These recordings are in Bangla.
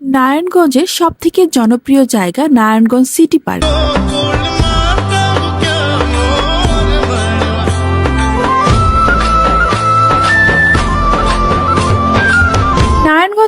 নারায়ণগঞ্জের সবথেকে জনপ্রিয় জায়গা নারায়ণগঞ্জ সিটি পার্ক।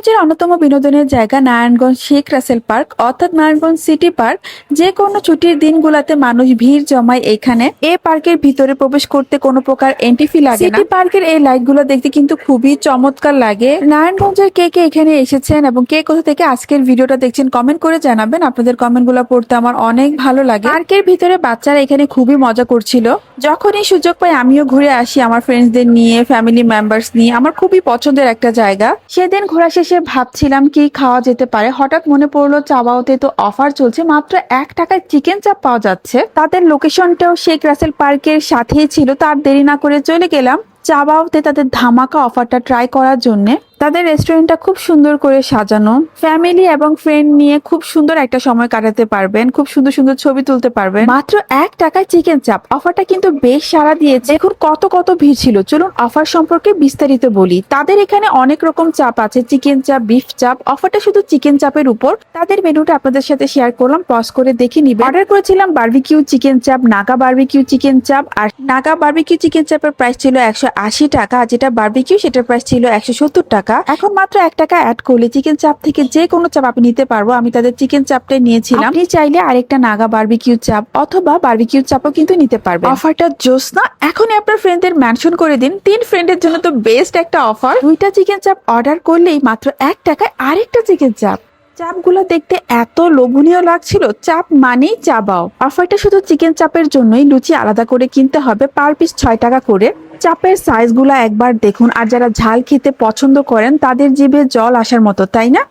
নারায়ণগঞ্জের অন্যতম বিনোদনের জায়গা নারায়ণগঞ্জ শেখ রাসেল পার্ক অর্থাৎ নারায়ণগঞ্জ সিটি পার্ক। যে কোনো ছুটির দিনগুলোতে মানুষ ভিড় জমায় এখানে। এই পার্কের ভিতরে প্রবেশ করতে কোনো প্রকার এন্ট্রি ফি লাগে সিটি পার্কের এই লাইটগুলো দেখতে কিন্তু খুবই চমৎকার লাগে। নারায়ণগঞ্জের কে কে এখানে এসেছেন এবং কে কোথা থেকে আজকের ভিডিওটা দেখছেন কমেন্ট করে জানাবেন। আপনাদের কমেন্টগুলো পড়তে আমার অনেক ভালো লাগে। পার্কের ভিতরে বাচ্চারা এখানে খুবই মজা করছিল। যখনই সুযোগ পাই, আমিও ঘুরে আসি আমার ফ্রেন্ডসদের নিয়ে ফ্যামিলি মেম্বার্স নিয়ে। আমার খুবই পছন্দের একটা জায়গা। সেদিন ঘোরা শেষে ভাবছিলাম কি খাওয়া যেতে পারে। হঠাৎ মনে পড়ল চাবাওতে তো অফার চলছে, মাত্র এক টাকায় চিকেন চাপ পাওয়া যাচ্ছে। তাদের লোকেশনটাও শেখ রাসেল পার্কের সাথেই ছিল, তার দেরি না করে চলে গেলাম। চাবাওতে তাদের ধামাকা অফারটা ট্রাই করার জন্য। তাদের রেস্টুরেন্টটা খুব সুন্দর করে সাজানো। ফ্যামিলি এবং ফ্রেন্ড নিয়ে খুব সুন্দর একটা সময় কাটাতে পারবেন, খুব সুন্দর সুন্দর ছবি তুলতে পারবেন। মাত্র এক টাকায় চিকেন চাপ অফারটা কিন্তু বেশ সারা দিয়েছে। এখন কত কত ভিড় ছিল। চলুন অফার সম্পর্কে বিস্তারিত বলি। তাদের এখানে অনেক রকম চাপ আছে। চিকেন চাপ বিফ চাপ অফারটা শুধু চিকেন চাপের উপর। তাদের মেনুটা আপনাদের সাথে শেয়ার করলাম। পজ করে দেখে নিবে অর্ডার করেছিলাম বার্বিকিউ চিকেন চাপ নাগা বার্বিকিউ চিকেন চাপ আর নাগা বার্বিকিউ চিকেন চাপের প্রাইস ছিল একশো আশি টাকা। আর যেটা বার্বিকিউ সেটার প্রাইস ছিল একশো সত্তর টাকা এখন মাত্র এক টাকা অ্যাড করলে চিকেন চাপ থেকে যে কোনো চাপ আপনি নিতে পারব। আমি তাদের চিকেন চাপটাই নিয়েছিলাম। আপনি চাইলে আরেকটা নাগা বার্বিকিউ চাপ অথবা বার্বিকিউ চাপও কিন্তু নিতে পারবেন। অফারটা জোস না এখনই আপনার ফ্রেন্ডদের মেনশন করে দিন। তিন ফ্রেন্ডের জন্য তো বেস্ট একটা অফার দুইটা চিকেন চাপ অর্ডার করলেই মাত্র এক টাকায় আরেকটা চিকেন চাপ চাপগুলো দেখতে এত লোভনীয় লাগছিল। চাপ মানেই চাবাও। অফারটা শুধু চিকেন চাপের জন্যই লুচি আলাদা করে কিনতে হবে। পার পিস ছয় টাকা করে। চাপের সাইজগুলো একবার দেখুন। আর যারা ঝাল খেতে পছন্দ করেন, তাদের জিভে জল আসার মতো, তাই না?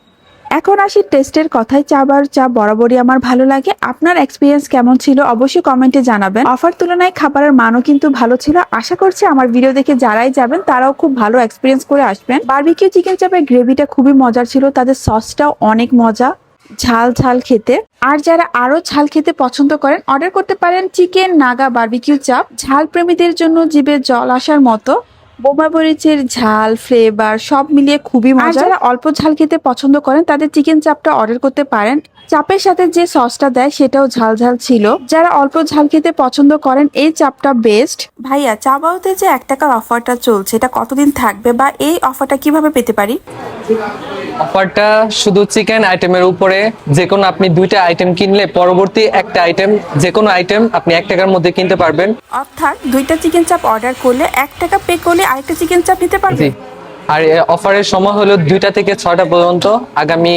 এখন আসি টেস্টের কথায়। চাবার চা বরাবরই আমার ভালো লাগে। আপনার এক্সপিরিয়েন্স কেমন ছিল অবশ্যই কমেন্টে জানাবেন। অফার তুলনায় খাবারের মানও কিন্তু ভালো ছিল। আশা করছি আমার ভিডিও দেখে যারাই যাবেন, তারাও খুব ভালো এক্সপিরিয়েন্স করে আসবেন। বারবিকিউ চিকেন চাপের গ্রেভিটা খুবই মজার ছিল। তাদের সসটাও অনেক মজা। ঝাল ঝাল খেতে। আর যারা আরও ঝাল খেতে পছন্দ করেন অর্ডার করতে পারেন চিকেন নাগা বারবিকিউ চাপ। ঝাল প্রেমীদের জন্য জিভে জল আসার মতো বোমা মরিচের ঝাল ফ্লেভার সব মিলিয়ে খুবই মজা যারা অল্প ঝাল খেতে পছন্দ করেন তাদের চিকেন চাপটা অর্ডার করতে পারেন। চাপের সাথে যে সসটা দেয় সেটাও ঝাল ঝাল ছিল। যারা অল্প ঝাল খেতে পছন্দ করেন এই চাপটা বেস্ট ভাইয়া চাবাওতে যে এক টাকার অফারটা চলছে এটা কতদিন থাকবে বা এই অফারটা কীভাবে পেতে পারি? অফারটা শুধু চিকেন আইটেমের উপরে যে কোনো আপনি দুইটা আইটেম কিনলে পরবর্তী একটা আইটেম যে কোনো আইটেম আপনি এক টাকার মধ্যে কিনতে পারবেন। অর্থাৎ দুইটা চিকেন চাপ অর্ডার করলে এক টাকা পে করলে আরেকটা চিকেন চাপ নিতে পারবেন? আর অফারের সময় হলো দুইটা থেকে ছয়টা পর্যন্ত আগামী